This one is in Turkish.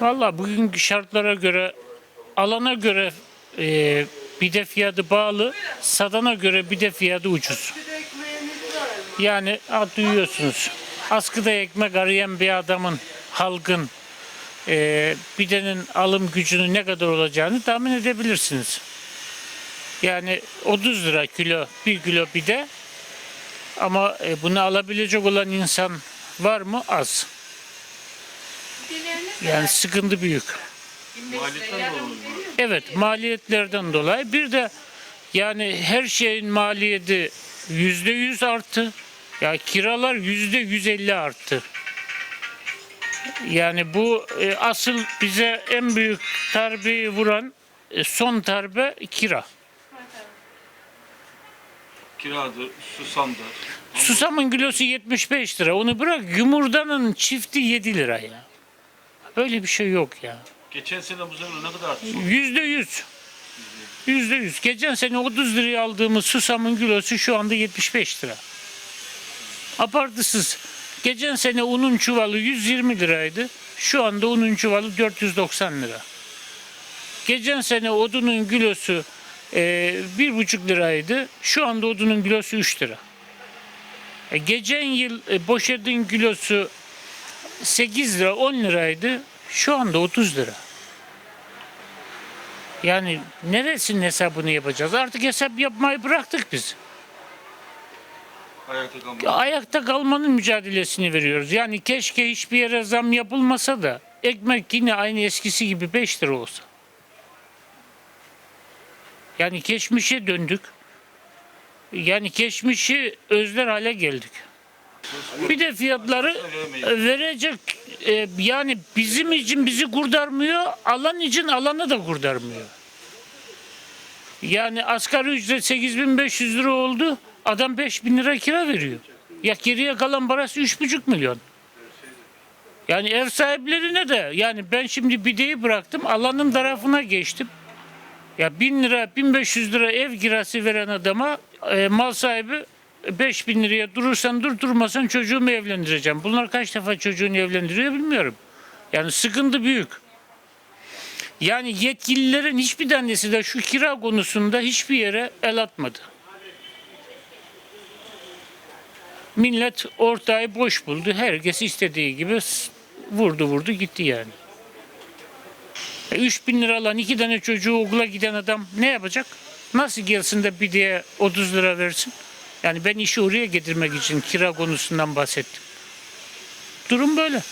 Valla bugünkü şartlara göre, alana göre e, bir de fiyatı bağlı, satana göre bir de fiyatı ucuz. Yani ha, duyuyorsunuz. Askıda ekmek arayan bir adamın, halkın e, bidenin alım gücünün ne kadar olacağını tahmin edebilirsiniz. Yani 30 lira kilo, bir kilo bide ama e, bunu alabilecek olan insan var mı? Az. Yani sıkıntı büyük. Evet maliyetlerden dolayı bir de yani her şeyin maliyeti yüzde yüz arttı. Ya kiralar yüzde yüz elli arttı. Yani bu e, asıl bize en büyük darbeyi vuran e, son darbe kira. Kiradır, susamdır. Susamın kilosu 75 lira. Onu bırak yumurtanın çifti 7 lira ya. Böyle bir şey yok ya. Geçen sene bu sene ne kadar arttı? Yüzde yüz. Yüzde yüz. Geçen sene 30 liraya aldığımız susamın kilosu şu anda 75 lira. Abartısız. Geçen sene unun çuvalı 120 liraydı. Şu anda unun çuvalı 490 lira. Geçen sene odunun kilosu bir buçuk liraydı. Şu anda odunun kilosu 3 lira. E, geçen yıl e, boşadığın kilosu 8 lira 10 liraydı. Şu anda 30 lira. Yani neresinin hesabını yapacağız? Artık hesap yapmayı bıraktık biz. Ayakta kalmak. Ayakta kalmanın mücadelesini veriyoruz. Yani keşke hiçbir yere zam yapılmasa da ekmek yine aynı eskisi gibi 5 lira olsa. Yani geçmişe döndük. Yani geçmişi özler hale geldik. Bir de fiyatları verecek e, yani bizim için bizi kurtarmıyor, alan için alanı da kurtarmıyor. Yani asgari ücret 8500 lira oldu. Adam 5000 lira kira veriyor. Ya geriye kalan parası 3,5 milyon. Yani ev sahiplerine de yani ben şimdi bideyi bıraktım alanın tarafına geçtim. Ya 1000 lira 1500 lira ev kirası veren adama e, mal sahibi 5000 liraya durursan dur durmasan çocuğumu evlendireceğim. Bunlar kaç defa çocuğunu evlendiriyor bilmiyorum. Yani sıkıntı büyük. Yani yetkililerin hiçbir tanesi de şu kira konusunda hiçbir yere el atmadı. Millet ortayı boş buldu. Herkes istediği gibi vurdu vurdu gitti yani. E, 3 bin lira alan iki tane çocuğu okula giden adam ne yapacak? Nasıl gelsin de bir diye 30 lira versin? Yani ben işi oraya getirmek için kira konusundan bahsettim. Durum böyle.